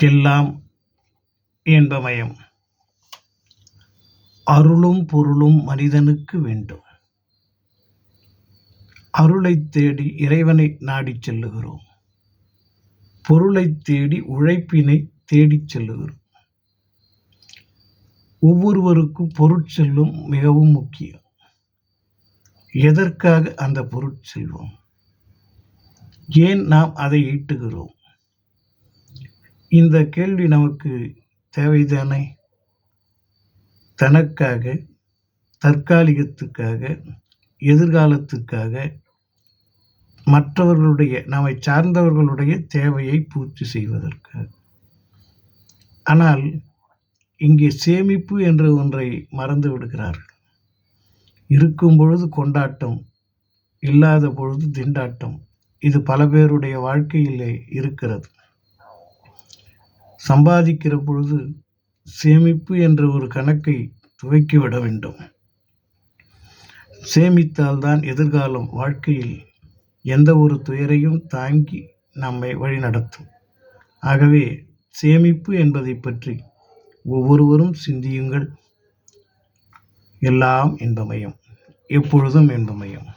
எல்லாம் இன்பமயம் அருளும் பொருளும் மனிதனுக்கு வேண்டும். அருளைத் தேடி இறைவனை நாடிச் செல்லுகிறோம். பொருளைத் தேடி உழைப்பினை தேடிச் செல்லுகிறோம். ஒவ்வொருவருக்கும் பொருட்செல்வம் மிகவும் முக்கியம். எதற்காக அந்த பொருட்செல்வம் ஏன் நாம் அதை ஈட்டுகிறோம்? இந்த கேள்வி நமக்கு தேவைதானே? தனக்காக தற்காலிகத்துக்காக எதிர்காலத்துக்காக மற்றவர்களுடைய நம்மை சார்ந்தவர்களுடைய தேவையை பூர்த்தி செய்வதற்காக. ஆனால் இங்கே சேமிப்பு என்ற ஒன்றை மறந்து விடுகிறார்கள். இருக்கும் பொழுது கொண்டாட்டம் இல்லாத பொழுது திண்டாட்டம் இது பல பேருடைய வாழ்க்கையிலே இருக்கிறது. சம்பாதிக்கிற பொழுது சேமிப்பு என்ற ஒரு கணக்கை துவக்கிவிட வேண்டும். சேமித்தால்தான் எதிர்காலம் வாழ்க்கையில் எந்த ஒரு துயரையும் தாங்கி நம்மை வழிநடத்தும். ஆகவே சேமிப்பு என்பதை பற்றி ஒவ்வொருவரும் சிந்தியுங்கள். எல்லாம் இன்பமயம் எப்பொழுதும் இன்பமயம்.